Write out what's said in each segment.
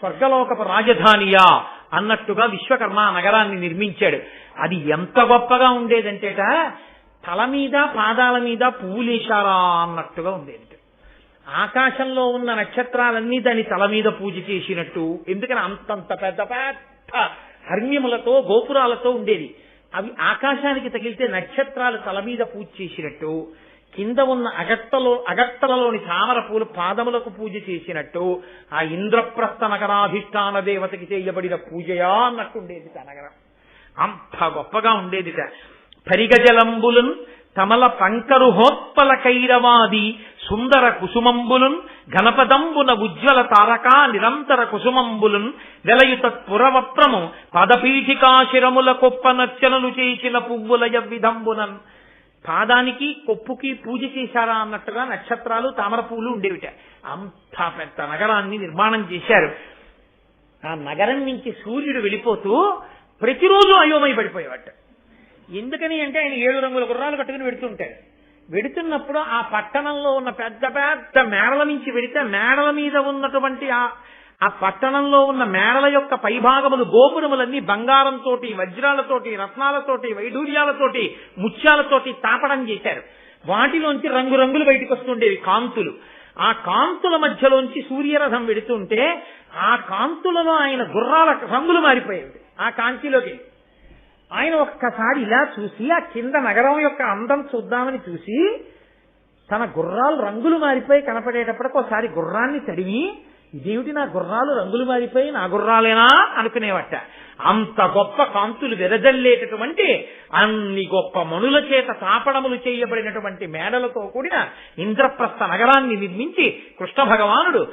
స్వర్గలోకపు రాజధానియా అన్నట్టుగా విశ్వకర్మ నగరాన్ని నిర్మించాడు. అది ఎంత గొప్పగా ఉండేదంటేట తల మీద పాదాల మీద పువ్వులేశారా అన్నట్టుగా ఉండేది ఆకాశంలో ఉన్న నక్షత్రాలన్నీ దాని తల మీద పూజ చేసినట్టు ఎందుకని అంతంత పెద్ద పెద్ద హర్మ్యములతో గోపురాలతో ఉండేది అవి ఆకాశానికి తగిలితే నక్షత్రాలు తల మీద పూజ చేసినట్టు కింద ఉన్న అగట్టలో అగట్టలలోని తామర పూలు పాదములకు పూజ చేసినట్టు ఆ ఇంద్రప్రస్థ నగరాధిష్టాన దేవతకి చేయబడిన పూజయా అన్నట్టుండేది ఆ నగరం. అంత గొప్పగా ఉండేదిట పరిగజలంబులున్ తమల పంకరు హోత్పల కైరవాది సుందర కుసుమంబులున్ ఘనపదంబున ఉజ్వల తారకా నిరంతర కుసుమంబులున్ వెలయుత పురవప్రము పదపీఠికాశిరముల కొప్ప నచ్చనలు చేసిన పువ్వుల యవ్విధంబునన్ పాదానికి కొప్పుకి పూజ చేశారా అన్నట్టుగా నక్షత్రాలు తామర ఉండేవిట. అంత పెద్ద నగరాన్ని నిర్మాణం చేశారు. ఆ నగరం నుంచి సూర్యుడు వెళ్ళిపోతూ ప్రతిరోజు అయోమయ పడిపోయేవాట. ఎందుకని అంటే ఆయన ఏడు రంగుల గుర్రాలు కట్టుకుని వెడుతుంటాడు. వెడుతున్నప్పుడు ఆ పట్టణంలో ఉన్న పెద్ద పెద్ద మేడల నుంచి వెడితే మేడల మీద ఉన్నటువంటి ఆ ఆ పట్టణంలో ఉన్న మేడల యొక్క పైభాగములు గోపురములన్నీ బంగారంతోటి వజ్రాలతోటి రత్నాలతోటి వైఢూర్యాలతోటి ముత్యాలతోటి తాపడం చేశారు. వాటిలోంచి రంగురంగులు బయటకు వస్తుండేవి కాంతులు. ఆ కాంతుల మధ్యలోంచి సూర్యరథం వెడుతుంటే ఆ కాంతులలో ఆయన గుర్రాల రంగులు మారిపోయేవి ఆ కాంతిలోకి. ఆయన ఒక్కసారి ఇలా చూసి ఆ కింద నగరం యొక్క అందం చూద్దామని చూసి తన గుర్రాలు రంగులు మారిపోయి కనపడేటప్పటికి ఒకసారి గుర్రాన్ని తడివి ఇదేమిటి నా గుర్రాలు రంగులు మారిపోయి నా గుర్రాలేనా అనుకునేవట. అంత గొప్ప కాంతులు విరజల్లేటటువంటి అన్ని గొప్ప మనుల చేత తాపడములు చేయబడినటువంటి మేడలతో కూడిన ఇంద్రప్రస్థ నగరాన్ని నిర్మించి కృష్ణ భగవానుడు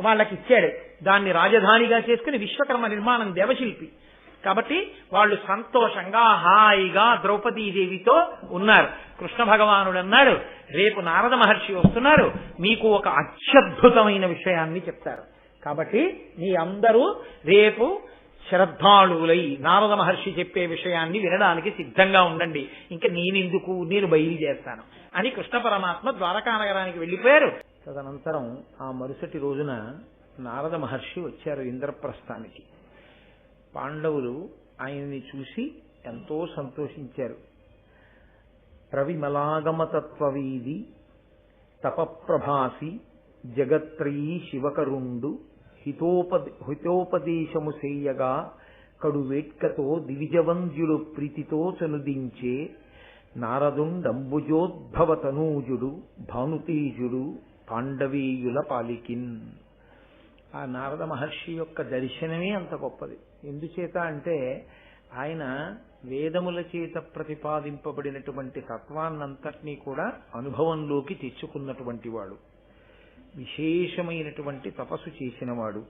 వాళ్ళకిచ్చాడు. దాన్ని రాజధానిగా చేసుకుని విశ్వకర్మ నిర్మాణం దేవశిల్పి. కాబట్టి వాళ్ళు సంతోషంగా హాయిగా ద్రౌపదీదేవితో ఉన్నారు. కృష్ణ భగవానుడు అన్నాడు రేపు నారద మహర్షి వస్తున్నారు. మీకు ఒక అత్యద్భుతమైన విషయాన్ని చెప్తారు. కాబట్టి మీ అందరూ రేపు శ్రద్ధాళువులై నారద మహర్షి చెప్పే విషయాన్ని వినడానికి సిద్ధంగా ఉండండి. ఇంకా నేనెందుకు? నేను బయలుదేరుతాను. అని కృష్ణ పరమాత్మ ద్వారకా నగరానికి వెళ్ళిపోయారు తదనంతరం ఆ మరుసటి రోజున నారద మహర్షి వచ్చారు ఇంద్రప్రస్థానికి. పాండవులు ఆయన్ని చూసి ఎంతో సంతోషించారు. ప్రవిమలాగమతత్వవీది తపప్రభాసి జగత్రయీ శివకరుండు హితోపదే హితోపదేశము సేయగా కడువేట్కతో దివిజవంద్యులు ప్రీతితో చనుదించే నారదుండంబుజోద్భవ తనూజుడు భానుతీజుడు పాండవీయుల పాలికిన్. ఆ నారద మహర్షి యొక్క దర్శనమే అంత గొప్పది. ఎందుచేత అంటే ఆయన వేదముల చేత ప్రతిపాదింపబడినటువంటి తత్వాన్నంతటినీ కూడా అనుభవంలోకి తెచ్చుకున్నటువంటి వాడు. విశేషమైనటువంటి తపస్సు చేసినవాడు.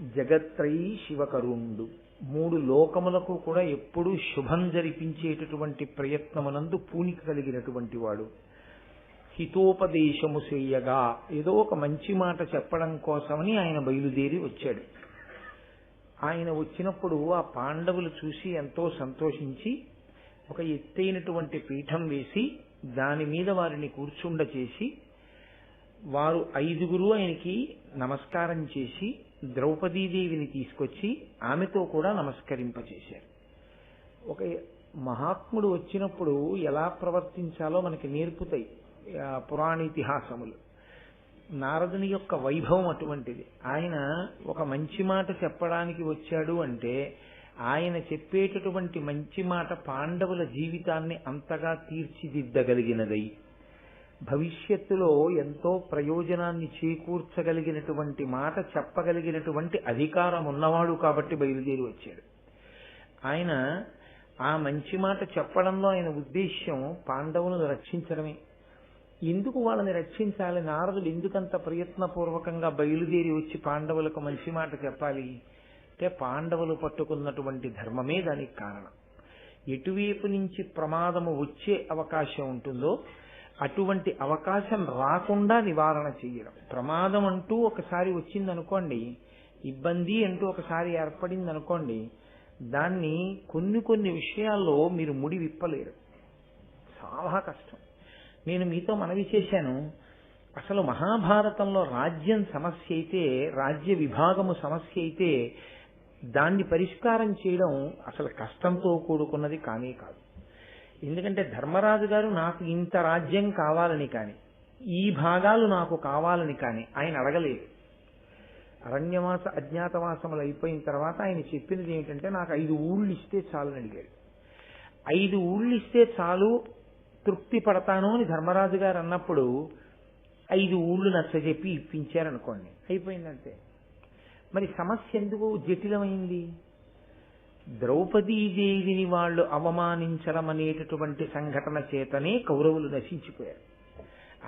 జగత్రై శివకరుణుడు మూడు లోకములకు కూడా ఎప్పుడూ శుభం జరిపించేటటువంటి ప్రయత్నమునందు పూనిక కలిగినటువంటి వాడు. హితోపదేశము చేయగా. ఏదో ఒక మంచి మాట చెప్పడం కోసమని ఆయన బయలుదేరి వచ్చాడు. ఆయన వచ్చినప్పుడు ఆ పాండవులు చూసి ఎంతో సంతోషించి ఒక ఎత్తైనటువంటి పీఠం వేసి దాని మీద వారిని కూర్చుండ చేసి వారు ఐదుగురు ఆయనకి నమస్కారం చేసి ద్రౌపదీదేవిని తీసుకొచ్చి ఆమెతో కూడా నమస్కరింపచేశారు ఒక మహాత్ముడు వచ్చినప్పుడు ఎలా ప్రవర్తించాలో మనకి నేర్పుతాయి. పురాణితిహాసములు. నారదుని యొక్క వైభవం అటువంటిది. ఆయన ఒక మంచి మాట చెప్పడానికి వచ్చాడు అంటే ఆయన చెప్పేటటువంటి మంచి మాట పాండవుల జీవితాన్ని అంతగా తీర్చిదిద్దగలిగినదై భవిష్యత్తులో ఎంతో ప్రయోజనాన్ని చేకూర్చగలిగినటువంటి మాట చెప్పగలిగినటువంటి అధికారం ఉన్నవాడు కాబట్టి బయలుదేరి వచ్చాడు. ఆయన ఆ మంచి మాట చెప్పడంలో ఆయన ఉద్దేశ్యం పాండవులను రక్షించడమే. ఎందుకు వాళ్ళని రక్షించాలి? నారదుడు ఎందుకంత ప్రయత్నపూర్వకంగా బయలుదేరి వచ్చి పాండవులకు మంచి మాట చెప్పాలి? అంటే పాండవులు పట్టుకున్నటువంటి ధర్మమే దానికి కారణం. ఎటువైపు నుంచి ప్రమాదము వచ్చే అవకాశం ఉంటుందో అటువంటి అవకాశం రాకుండా నివారణ చేయడం. ప్రమాదం అంటూ ఒకసారి వచ్చిందనుకోండి ఇబ్బంది అంటూ ఒకసారి ఏర్పడింది అనుకోండి దాన్ని కొన్ని కొన్ని విషయాల్లో మీరు ముడి విప్పలేరు. చాలా కష్టం. నేను మీతో మనవి చేశాను. అసలు మహాభారతంలో రాజ్యం సమస్య అయితే రాజ్య విభాగము సమస్య అయితే దాన్ని పరిష్కారం చేయడం అసలు కష్టంతో కూడుకున్నది కానీ కాదు. ఎందుకంటే ధర్మరాజు గారు నాకు ఇంత రాజ్యం కావాలని కానీ ఈ భాగాలు నాకు కావాలని కానీ ఆయన అడగలేదు. అరణ్యవాస అజ్ఞాతవాసములు అయిపోయిన తర్వాత ఆయన చెప్పినది ఏమిటంటే నాకు ఐదు ఊళ్ళు ఇస్తే చాలని అడిగాడు. ఐదు ఊళ్ళు ఇస్తే చాలు తృప్తి పడతాను అని ధర్మరాజు గారు అన్నప్పుడు ఐదు ఊళ్ళు నచ్చజెప్పి ఇప్పించారనుకోండి. అయిపోయిందంటే మరి సమస్య ఎందుకు జటిలమైంది? ద్రౌపదీదేవిని వాళ్ళు అవమానించడం అనేటటువంటి సంఘటన చేతనే కౌరవులు నశించిపోయారు.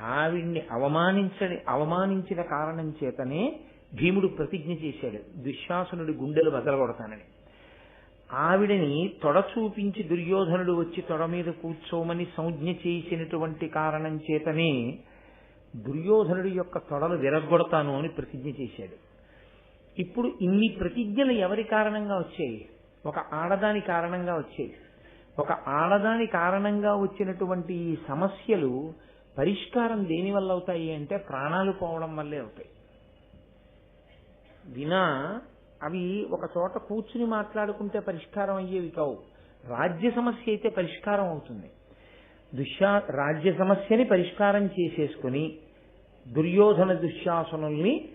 ఆవిడ్ని అవమానించని అవమానించిన కారణం చేతనే భీముడు ప్రతిజ్ఞ చేశాడు. దుశ్శాసనుడి గుండెలు బదలగొడతానని. ఆవిడని తొడ చూపించి దుర్యోధనుడు వచ్చి తొడ మీద కూర్చోమని సంజ్ఞ చేసినటువంటి కారణం చేతనే దుర్యోధనుడి యొక్క తొడలు విరగొడతాను అని ప్రతిజ్ఞ చేశాడు. ఇప్పుడు ఇన్ని ప్రతిజ్ఞలు ఎవరి కారణంగా వచ్చాయి? ఒక ఆడదాని కారణంగా వచ్చాయి. ఒక ఆడదాని కారణంగా వచ్చినటువంటి ఈ సమస్యలు పరిష్కారం దేని వల్ల అవుతాయి అంటే ప్రాణాలు పోవడం వల్లే అవుతాయి. వినా అవి ఒక చోట కూర్చుని మాట్లాడుకుంటే పరిష్కారం అయ్యేవి కావు. రాజ్య సమస్య అయితే పరిష్కారం అవుతుంది. దుశ్యా రాజ్య సమస్యని పరిష్కారం చేసేసుకుని దుర్యోధన దుశ్శాసనుల్ని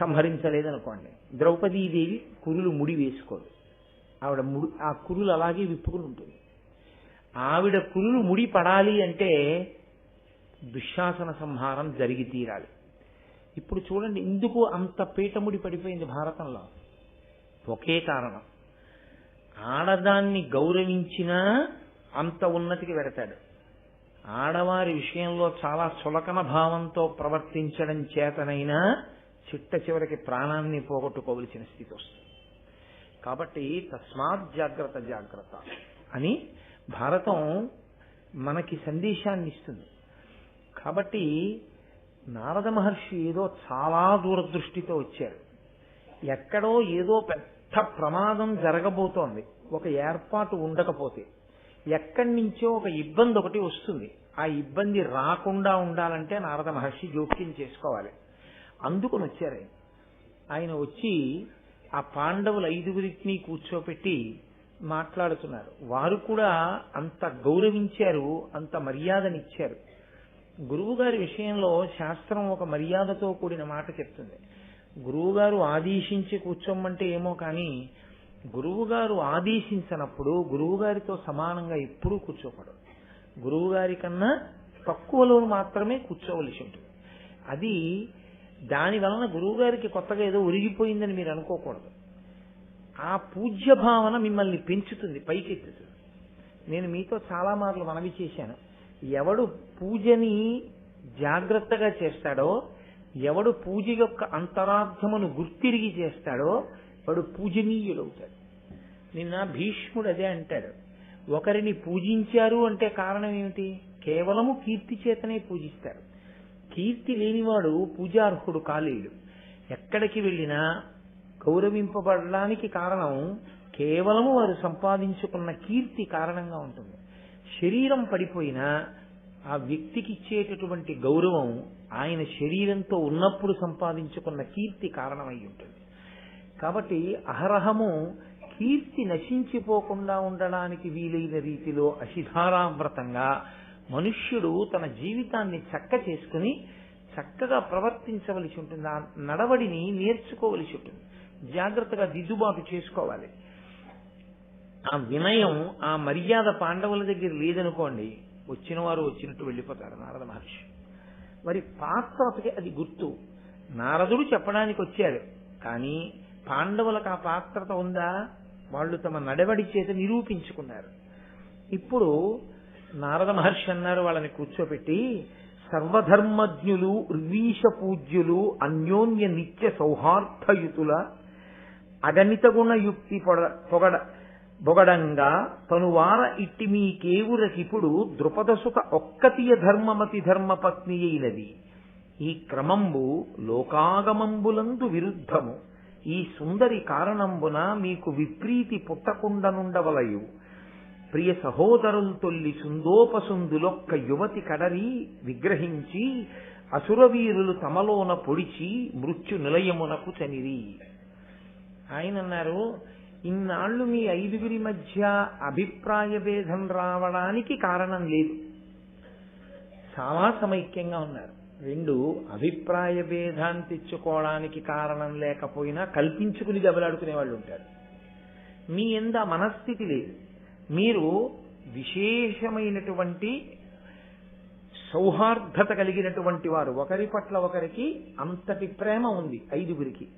సంహరించలేదనుకోండి. ద్రౌపదీదేవి కురులు ముడి వేసుకోదు. ఆవిడ ముడి ఆ కురులు అలాగే విప్పుకుని ఉంటుంది. ఆవిడ కురులు ముడి పడాలి అంటే దుశ్శాసన సంహారం జరిగి తీరాలి. ఇప్పుడు చూడండి ఎందుకు అంత పీఠముడి పడిపోయింది భారతంలో. ఒకే కారణం. ఆడదాన్ని గౌరవించినా అంత ఉన్నతికి వెడతాడు. ఆడవారి విషయంలో చాలా చులకన భావంతో ప్రవర్తించడం చేతనైనా చిట్ట చివరికి ప్రాణాన్ని పోగొట్టుకోవలసిన స్థితి వస్తుంది. కాబట్టి తస్మాత్ జాగ్రత్త జాగ్రత్త అని భారతం మనకి సందేశాన్ని ఇస్తుంది. కాబట్టి నారద మహర్షి ఏదో చాలా దూరదృష్టితో వచ్చారు. ఎక్కడో ఏదో పెద్ద ప్రమాదం జరగబోతోంది. ఒక ఏర్పాటు ఉండకపోతే ఎక్కడి నుంచో ఒక ఇబ్బంది ఒకటి వస్తుంది. ఆ ఇబ్బంది రాకుండా ఉండాలంటే నారద మహర్షి జోక్యం చేసుకోవాలి. అందుకుని వచ్చారు ఆయన ఆయన వచ్చి ఆ పాండవులు ఐదుగురిని కూర్చోపెట్టి మాట్లాడుతున్నారు. వారు కూడా అంత గౌరవించారు అంత మర్యాదనిచ్చారు. గురువుగారి విషయంలో శాస్త్రం ఒక మర్యాదతో కూడిన మాట చెప్తుంది. గురువుగారు ఆదేశించి కూర్చోమంటే ఏమో కానీ గురువుగారు ఆదేశించినప్పుడు గురువుగారితో సమానంగా ఎప్పుడూ కూర్చోకూడదు. గురువుగారి కన్నా తక్కువలో మాత్రమే కూర్చోవలసి ఉంటుంది. అది దాని వలన గురువుగారికి కొత్తగా ఏదో ఒరిగిపోయిందని మీరు అనుకోకూడదు. ఆ పూజ్య భావన మిమ్మల్ని పెంచుతుంది పైకెత్తుతుంది. నేను మీతో చాలా మార్లు మనవి చేశాను. ఎవడు పూజని జాగ్రత్తగా చేస్తాడో ఎవడు పూజ యొక్క అంతరార్థమును గుర్తిరిగి చేస్తాడో వాడు పూజనీయుడవుతాడు. నిన్న భీష్ముడు అదే అంటాడు. ఒకరిని పూజించారు అంటే కారణం ఏమిటి? కేవలము కీర్తి చేతనే పూజిస్తారు. కీర్తి లేనివాడు పూజార్హుడు కాలేడు. ఎక్కడికి వెళ్ళినా గౌరవింపబడడానికి కారణం కేవలము వారు సంపాదించుకున్న కీర్తి కారణంగా ఉంటుంది. శరీరం పడిపోయినా ఆ వ్యక్తికి ఇచ్చేటటువంటి గౌరవం ఆయన శరీరంతో ఉన్నప్పుడు సంపాదించుకున్న కీర్తి కారణమై ఉంటుంది. కాబట్టి అహరహము కీర్తి నశించిపోకుండా ఉండడానికి వీలైన రీతిలో అశిధారావ్రతంగా మనుష్యుడు తన జీవితాన్ని చక్క చేసుకుని చక్కగా ప్రవర్తించవలసి ఉంటుంది. ఆ నడవడిని నేర్చుకోవలసి ఉంటుంది. జాగ్రత్తగా దిద్దుబాటు చేసుకోవాలి. ఆ వినయం ఆ మర్యాద పాండవుల దగ్గర లేదనుకోండి వచ్చిన వారు వచ్చినట్టు వెళ్ళిపోతారు నారద మహర్షి. మరి పాత్రకి అది గుర్తు. నారదుడు చెప్పడానికి వచ్చాడు. కానీ పాండవులకు ఆ పాత్రత ఉందా? వాళ్ళు తమ నడవడి చేత నిరూపించుకున్నారు. ఇప్పుడు నారద మహర్షి అన్నారు వాళ్ళని కూర్చోపెట్టి సర్వధర్మజ్ఞులు ఉర్వీష పూజ్యులు అన్యోన్య నిత్య సౌహార్థయుతుల అగణిత గుణయుక్తి పొడ పొగడ బొగడంగా తనువార ఇట్టి మీ కేవురకిప్పుడు ద్రుపదసుత ఒక్కతియ ధర్మమతి ధర్మపత్ని అయినది ఈ క్రమంబు లోకాగమంబులందు విరుద్ధము. ఈ సుందరి కారణంబున మీకు విప్రీతి పుట్టకుండనుండవలయు ప్రియ సహోదరులు తొల్లి సుందోపసుందులొక్క యువతి కడరి విగ్రహించి అసురవీరులు తమలోన పొడిచి మృత్యు నిలయమునకు చనిరి. ఆయన అన్నారు ఇన్నాళ్ళు మీ ఐదుగురి మధ్య అభిప్రాయ భేదం రావడానికి కారణం లేదు. చాలా సమైక్యంగా ఉన్నారు. రెండు అభిప్రాయ భేదాన్ని తెచ్చుకోవడానికి కారణం లేకపోయినా కల్పించుకుని దెబ్బలాడుకునే వాళ్ళు ఉంటారు. మీ ఎంద మనస్థితి లేదు. మీరు విశేషమైనటువంటి సౌహార్దత కలిగినటువంటి వారు. ఒకరి పట్ల ఒకరికి అంతటి ప్రేమ ఉంది ఐదుగురికి.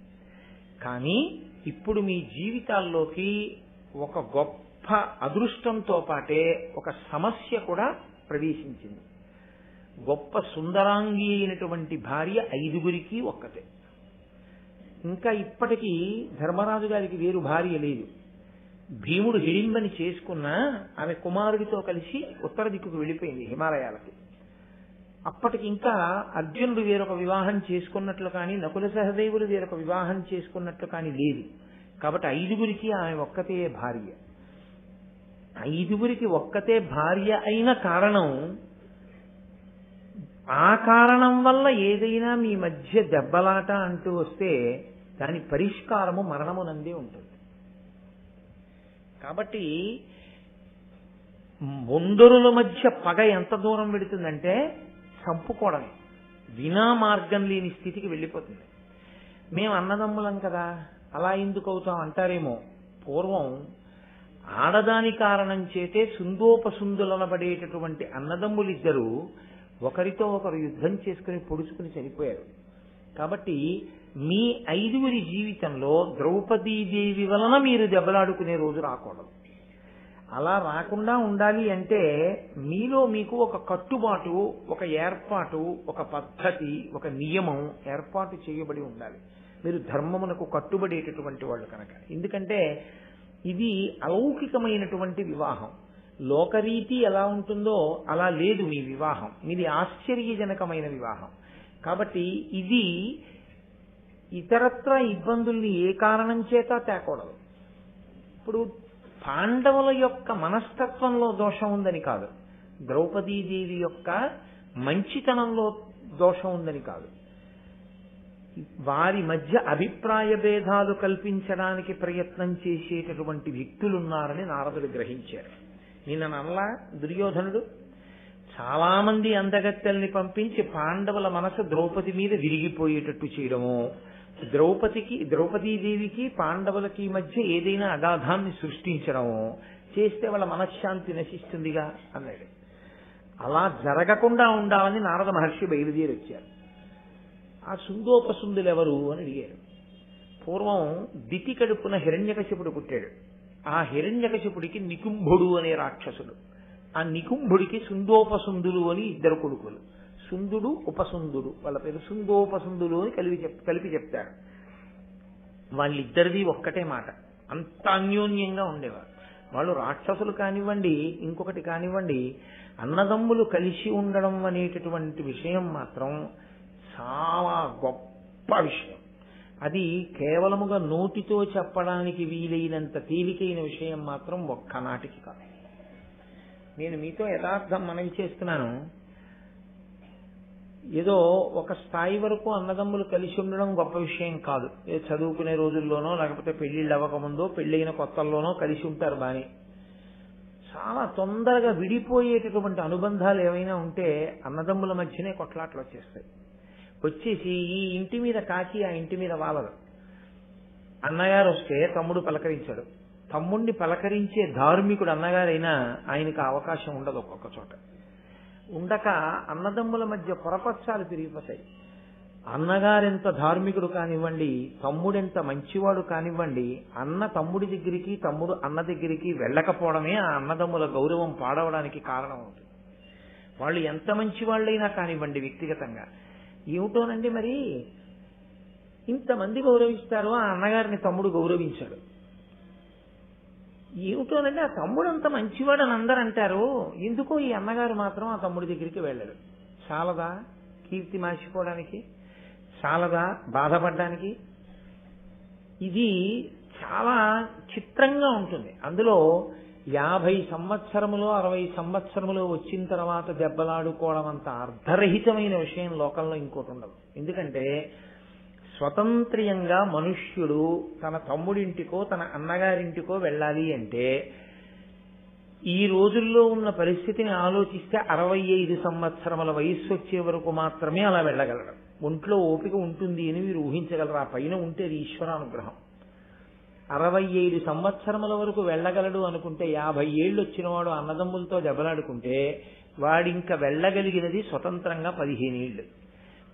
కానీ ఇప్పుడు మీ జీవితాల్లోకి ఒక గొప్ప అదృష్టంతో పాటే ఒక సమస్య కూడా ప్రవేశించింది. గొప్ప సుందరాంగి అయినటువంటి భార్య ఐదుగురికి ఒక్కతే. ఇంకా ఇప్పటికీ ధర్మరాజు గారికి వేరు భార్య లేదు. భీముడు హిడింబని చేసుకున్నా ఆమె కుమారుడితో కలిసి ఉత్తర దిక్కుకు వెళ్ళిపోయింది హిమాలయాలకి. అప్పటికి ఇంకా అర్జునుడు వేరొక వివాహం చేసుకున్నట్లు కానీ నకుల సహదేవులు వేరొక వివాహం చేసుకున్నట్లు కానీ లేదు. కాబట్టి ఐదుగురికి ఆమె ఒక్కతే భార్య. ఐదుగురికి ఒక్కతే భార్య అయిన కారణం ఆ కారణం వల్ల ఏదైనా మీ మధ్య దెబ్బలాట అంటూ వస్తే దాని పరిష్కారము మరణమునందే ఉంటుంది. కాబట్టి ముందరుల మధ్య పగ ఎంత దూరం పెడుతుందంటే చంపుకోవడమే. వినా మార్గం లేని స్థితికి వెళ్ళిపోతుంది. మేము అన్నదమ్ములం కదా అలా ఎందుకు అవుతాం అంటారేమో. పూర్వం ఆడదాని కారణం చేతే సుందోపసుందులనబడేటటువంటి అన్నదమ్ములిద్దరూ ఒకరితో ఒకరు యుద్ధం చేసుకుని పొడుచుకుని చనిపోయారు. కాబట్టి మీ ఐదుగురి జీవితంలో ద్రౌపదీదేవి వలన మీరు దెబ్బలాడుకునే రోజు రాకూడదు. అలా రాకుండా ఉండాలి అంటే మీలో మీకు ఒక కట్టుబాటు ఒక ఏర్పాటు ఒక పద్ధతి ఒక నియమం ఏర్పాటు చేయబడి ఉండాలి. మీరు ధర్మమునకు కట్టుబడేటటువంటి వాళ్ళు కనుక. ఎందుకంటే ఇది అలౌకికమైనటువంటి వివాహం. లోకరీతి ఎలా ఉంటుందో అలా లేదు మీ వివాహం. మీది ఆశ్చర్యజనకమైన వివాహం. కాబట్టి ఇది ఇతరత్ర ఇబ్బందుల్ని ఏ కారణం చేత తేకూడదు. ఇప్పుడు పాండవుల యొక్క మనస్తత్వంలో దోషం ఉందని కాదు. ద్రౌపదీదేవి యొక్క మంచితనంలో దోషం ఉందని కాదు. వారి మధ్య అభిప్రాయ భేదాలు కల్పించడానికి ప్రయత్నం చేసేటటువంటి వ్యక్తులున్నారని నారదుడు గ్రహించారు. నిన్న నల్లా దుర్యోధనుడు చాలా మంది అందగత్తెల్ని పంపించి పాండవుల మనసు ద్రౌపది మీద విరిగిపోయేటట్టు చేయడము ద్రౌపదికి ద్రౌపదీదేవికి పాండవులకి మధ్య ఏదైనా అగాధాన్ని సృష్టించడం చేస్తే వాళ్ళ మనశ్శాంతి నశిస్తుందిగా అన్నాడు. అలా జరగకుండా ఉండాలని నారద మహర్షి బయలుదేరి వచ్చారు. ఆ సుందోపసుందులు ఎవరు అని అడిగారు. పూర్వం దితి కడుపున హిరణ్యకశిపుడు పుట్టాడు. ఆ హిరణ్యకశిపుడికి నికుంభుడు అనే రాక్షసుడు. ఆ నికుంభుడికి సుందోపసుందులు అని ఇద్దరు కొడుకులు. సుందుడు ఉపసుందుడు. వాళ్ళ పేరు సుందోపసుందులు అని కలిపి చెప్ కలిపి చెప్తారు. వాళ్ళిద్దరిది ఒక్కటే మాట. అంత అన్యోన్యంగా ఉండేవారు. వాళ్ళు రాక్షసులు కానివ్వండి ఇంకొకటి కానివ్వండి అన్నదమ్ములు కలిసి ఉండడం అనేటటువంటి విషయం మాత్రం చాలా గొప్ప విషయం. అది కేవలముగా నోటితో చెప్పడానికి వీలైనంత తేలికైన విషయం మాత్రం ఒక్కనాటికి కాదు. నేను మీతో యథార్థం మనవి చేస్తున్నాను. ఏదో ఒక స్థాయి వరకు అన్నదమ్ములు కలిసి ఉండడం గొప్ప విషయం కాదు. ఏ చదువుకునే రోజుల్లోనో లేకపోతే పెళ్ళిళ్ళు అవ్వకముందో పెళ్ళైన కొత్తల్లోనో కలిసి ఉంటారు బాని. చాలా తొందరగా విడిపోయేటటువంటి అనుబంధాలు ఏమైనా ఉంటే అన్నదమ్ముల మధ్యనే కొట్లాట్లు వచ్చేస్తాయి. వచ్చేసి ఈ ఇంటి మీద కాకి ఆ ఇంటి మీద వాలదు. అన్నగారు వస్తే తమ్ముడు పలకరించాడు. తమ్ముణ్ణి పలకరించే ధార్మికుడు అన్నగారైనా ఆయనకు అవకాశం ఉండదు ఒక్కొక్క చోట. ఉండక అన్నదమ్ముల మధ్య పొరపక్షాలు పెరిగిపోతాయి అన్నగారెంత ధార్మికుడు కానివ్వండి తమ్ముడెంత మంచివాడు కానివ్వండి అన్న తమ్ముడి దగ్గరికి తమ్ముడు అన్న దగ్గరికి వెళ్ళకపోవడమే ఆ అన్నదమ్ముల గౌరవం పాడవడానికి కారణం అవుతుంది వాళ్ళు ఎంత మంచి వాళ్ళైనా కానివ్వండి వ్యక్తిగతంగా. ఏమిటోనండి మరి? ఇంతమంది గౌరవిస్తారు ఆ అన్నగారిని తమ్ముడు గౌరవించాడు. ఏమిటోనండి ఆ తమ్ముడు అంత మంచివాడు అని అందరు అంటారు ఎందుకో ఈ అన్నగారు మాత్రం ఆ తమ్ముడి దగ్గరికి వెళ్ళడు చాలదా కీర్తి మార్చుకోవడానికి చాలదా బాధపడడానికి? ఇది చాలా చిత్రంగా ఉంటుంది. అందులో యాభై సంవత్సరములో అరవై సంవత్సరములో వచ్చిన తర్వాత దెబ్బలాడుకోవడం అంత అర్ధరహితమైన విషయం లోకంలో ఇంకోటి ఉండదు. ఎందుకంటే స్వతంత్ర్యంగా మనుష్యుడు తన తమ్ముడింటికో తన అన్నగారింటికో వెళ్ళాలి అంటే ఈ రోజుల్లో ఉన్న పరిస్థితిని ఆలోచిస్తే అరవై ఐదు సంవత్సరముల వయస్సు వచ్చే వరకు మాత్రమే అలా వెళ్ళగలడు. ఒంట్లో ఓపిక ఉంటుంది అని మీరు ఊహించగలరు. ఆ పైన ఉంటే అది ఈశ్వరానుగ్రహం. అరవై ఐదు సంవత్సరముల వరకు వెళ్ళగలడు అనుకుంటే యాభై ఏళ్ళు వచ్చినవాడు అన్నదమ్ములతో దెబ్బలాడుకుంటే వాడింక వెళ్ళగలిగినది స్వతంత్రంగా పదిహేను ఏళ్ళు.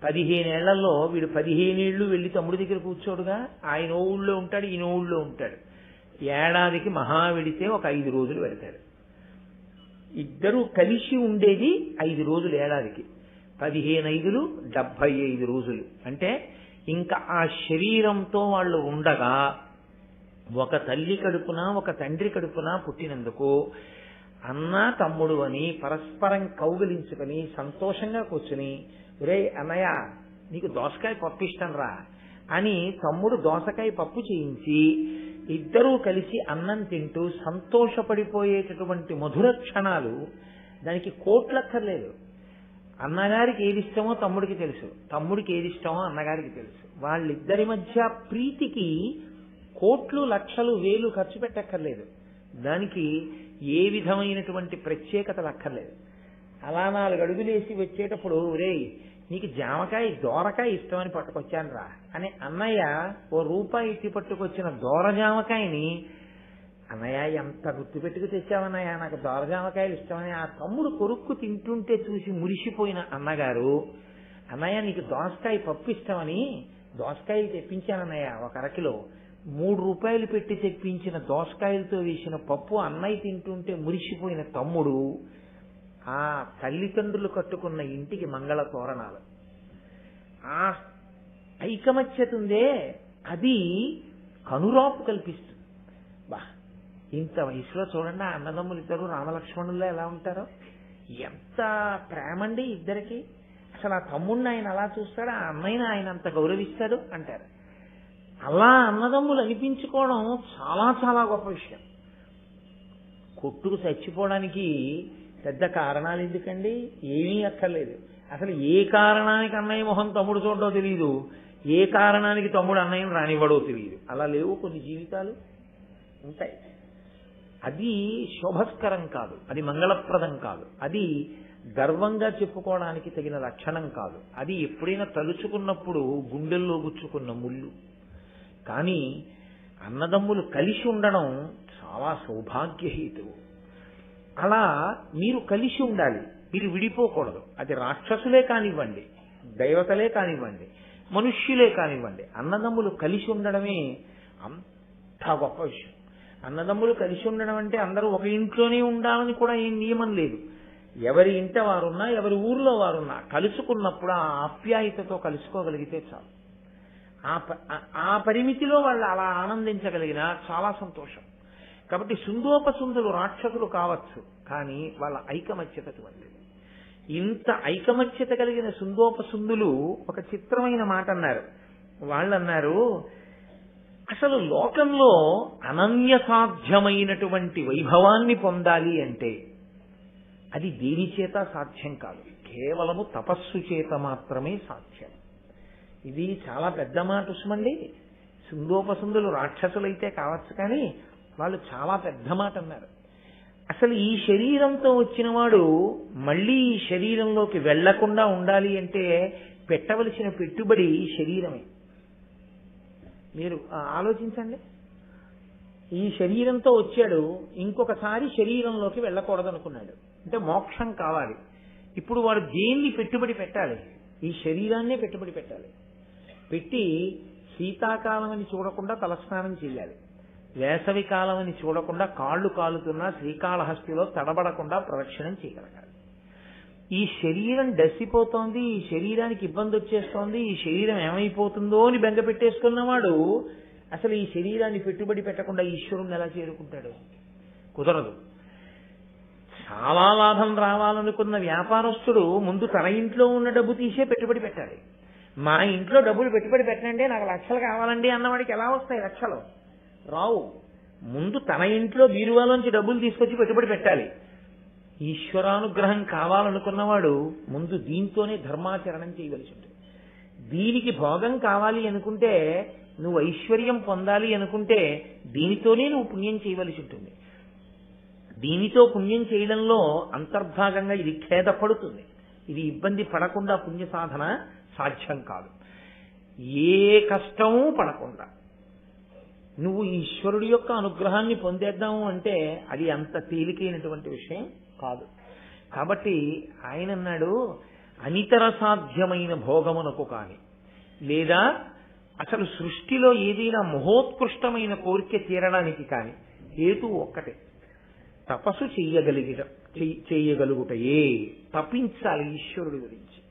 పదిహేనేళ్ళలో వీడు పదిహేనేళ్ళు వెళ్ళి తమ్ముడి దగ్గర కూర్చోడుగా ఆయన ఊళ్ళో ఉంటాడు ఈయన ఊళ్ళో ఉంటాడు. ఏడాదికి మహా వెడితే ఒక ఐదు రోజులు వెళ్తాడు ఇద్దరూ కలిసి ఉండేది ఐదు రోజులు ఏడాదికి. పదిహేను ఐదులు డెబ్బై ఐదు రోజులు. అంటే ఇంకా ఆ శరీరంతో వాళ్ళు ఉండగా ఒక తల్లి కడుపున ఒక తండ్రి కడుపున పుట్టినందుకు అన్న తమ్ముడు అని పరస్పరం కౌగిలించుకొని సంతోషంగా కూర్చుని రే అన్నయ్య నీకు దోసకాయ పప్పు ఇష్టం రా అని తమ్ముడు దోసకాయ పప్పు చేయించి ఇద్దరూ కలిసి అన్నం తింటూ సంతోషపడిపోయేటటువంటి మధుర క్షణాలు దానికి కోట్లక్కర్లేదు. అన్నగారికి ఏది ఇష్టమో తమ్ముడికి తెలుసు. తమ్ముడికి ఏది ఇష్టమో అన్నగారికి తెలుసు. వాళ్ళిద్దరి మధ్య ప్రీతికి కోట్లు లక్షలు వేలు ఖర్చు పెట్టక్కర్లేదు. దానికి ఏ విధమైనటువంటి ప్రత్యేకతలు అక్కర్లేదు. అలా నాలుగు అడుగులేసి వచ్చేటప్పుడు రేయ్ నీకు జామకాయ దోరకాయ ఇష్టమని పట్టుకొచ్చాను రా అని అన్నయ్య ఓ రూపాయి ఇట్టి పట్టుకొచ్చిన దోర జామకాయని అన్నయ్య ఎంత గుర్తుపెట్టుకు తెచ్చావన్నయ్య నాకు దోర జామకాయలు ఇష్టమని ఆ తమ్ముడు కొరుక్కు తింటుంటే చూసి మురిసిపోయిన అన్నగారు అన్నయ్య నీకు దోసకాయ పప్పు ఇష్టమని దోసకాయలు తెప్పించానన్నయ్య ఒక అరకిలో. మూడు రూపాయలు పెట్టి తెప్పించిన దోసకాయలతో వేసిన పప్పు అన్నయ్య తింటుంటే మురిసిపోయిన తమ్ముడు ఆ తల్లిదండ్రులు కట్టుకున్న ఇంటికి మంగళ తోరణాలు. ఆ ఐకమత్యత ఉందే అది కనురాపు కల్పిస్తుంది. బా ఇంత వయసులో చూడండి ఆ అన్నదమ్ములు ఇద్దరు రామలక్ష్మణుల్లో ఎలా ఉంటారో. ఎంత ప్రేమండి ఇద్దరికి. అసలు ఆ తమ్ముడిని ఆయన అలా చూస్తాడు? ఆ అన్నయ్యని ఆయన అంత గౌరవిస్తాడు? అంటారు. అలా అన్నదమ్ములు అనిపించుకోవడం చాలా చాలా గొప్ప విషయం. కొట్టుకు చచ్చిపోవడానికి పెద్ద కారణాలు ఎందుకండి? ఏమీ అక్కర్లేదు. అసలు ఏ కారణానికి అన్నయ్య మొహం తమ్ముడు చూడడో తెలియదు ఏ కారణానికి తమ్ముడు అన్నయ్యను రానివ్వడో తెలియదు అలా లేవు కొన్ని జీవితాలు. ఉంటాయి. అది శోభస్కరం కాదు. అది మంగళప్రదం కాదు. అది గర్వంగా చెప్పుకోవడానికి తగిన లక్షణం కాదు. అది ఎప్పుడైనా తలుచుకున్నప్పుడు గుండెల్లో గుచ్చుకున్న ముళ్ళు. కానీ అన్నదమ్ములు కలిసి ఉండడం చాలా సౌభాగ్యహేతువు. అలా మీరు కలిసి ఉండాలి. మీరు విడిపోకూడదు. అది రాక్షసులే కానివ్వండి దైవతలే కానివ్వండి మనుష్యులే కానివ్వండి. అన్నదమ్ములు కలిసి ఉండడమే అంత గొప్ప విషయం. అన్నదమ్ములు కలిసి ఉండడం అంటే అందరూ ఒక ఇంట్లోనే ఉండాలని కూడా ఏం నియమం లేదు. ఎవరి ఇంట వారున్నా ఎవరి ఊర్లో వారున్నా కలుసుకున్నప్పుడు ఆ ఆప్యాయతతో కలుసుకోగలిగితే చాలు. ఆ ప- ఆ- పరిమితిలో వాళ్ళు అలా ఆనందించగలిగిన చాలా సంతోషం. కాబట్టి సుందోపసుందులు రాక్షసులు కావచ్చు కానీ వాళ్ళ ఐకమత్యత అటువంటిది. ఇంత ఐకమత్యత కలిగిన సుందోపసుందులు ఒక చిత్రమైన మాట అన్నారు. వాళ్ళు అన్నారు అసలు లోకంలో అనన్య సాధ్యమైనటువంటి వైభవాన్ని పొందాలి అంటే అది దేని చేత సాధ్యం కాదు. కేవలము తపస్సు చేత మాత్రమే సాధ్యం. ఇది చాలా పెద్ద మాట ఉస్మండి సుందోపసుందులు రాక్షసులైతే కావచ్చు కానీ వాళ్ళు చాలా పెద్ద మాట అన్నారు. అసలు ఈ శరీరంతో వచ్చిన వాడు మళ్ళీ ఈ శరీరంలోకి వెళ్ళకుండా ఉండాలి అంటే పెట్టవలసిన పెట్టుబడి శరీరమే. మీరు ఆలోచించండి. ఈ శరీరంతో వచ్చాడు ఇంకొకసారి శరీరంలోకి వెళ్ళకూడదు అనుకున్నాడు అంటే మోక్షం కావాలి. ఇప్పుడు వాడు దేన్ని పెట్టుబడి పెట్టాలి? ఈ శరీరాన్నే పెట్టుబడి పెట్టాలి. పెట్టి శీతాకాలం అని చూడకుండా తలస్నానం చేయాలి. వేసవి కాలం అని చూడకుండా కాళ్ళు కాలుతున్నా శ్రీకాళహస్తిలో తడబడకుండా ప్రదక్షిణం చేయగలగాలి ఈ శరీరం డసిపోతోంది ఈ శరీరానికి ఇబ్బంది వచ్చేస్తోంది ఈ శరీరం ఏమైపోతుందో అని బెంగ పెట్టేసుకున్నవాడు అసలు ఈ శరీరాన్ని పెట్టుబడి పెట్టకుండా ఈశ్వరుణ్ణి ఎలా చేరుకుంటాడు? కుదరదు. చాలా లాభం రావాలనుకున్న వ్యాపారస్తుడు ముందు తన ఇంట్లో ఉన్న డబ్బు తీసే పెట్టుబడి పెట్టాలి. మా ఇంట్లో డబ్బులు పెట్టుబడి పెట్టండి నాకు లక్షలు కావాలండి అన్నవాడికి ఎలా వస్తాయి లక్షలు? రావు ముందు తన ఇంట్లో బీరువాలోంచి డబ్బులు తీసుకొచ్చి పెట్టుబడి పెట్టాలి. ఈశ్వరానుగ్రహం కావాలనుకున్నవాడు ముందు దీంతోనే ధర్మాచరణం చేయవలసి ఉంటుంది దీనికి భోగం కావాలి అనుకుంటే నువ్వు ఐశ్వర్యం పొందాలి అనుకుంటే దీనితోనే నువ్వు పుణ్యం చేయవలసి ఉంటుంది. దీనితో పుణ్యం చేయడంలో అంతర్భాగంగా ఇది ఖేదపడుతుంది. ఇది ఇబ్బంది పడకుండా పుణ్య సాధన సాధ్యం కాదు. ఏ కష్టమూ పడకుండా. నువ్వు ఈశ్వరుడి యొక్క అనుగ్రహాన్ని పొందేద్దాము అంటే అది అంత తేలికైనటువంటి విషయం కాదు. కాబట్టి ఆయన అన్నాడు అనితర సాధ్యమైన భోగమునకు కాని లేదా అసలు సృష్టిలో ఏదైనా మహోత్కృష్టమైన కోరిక తీరడానికి కాని హేతు ఒక్కటే. తపస్సు చెయ్యగలిగిట చెయ్య- చెయ్యగలుగుటయే తపించాలి ఈశ్వరుడి గురించి.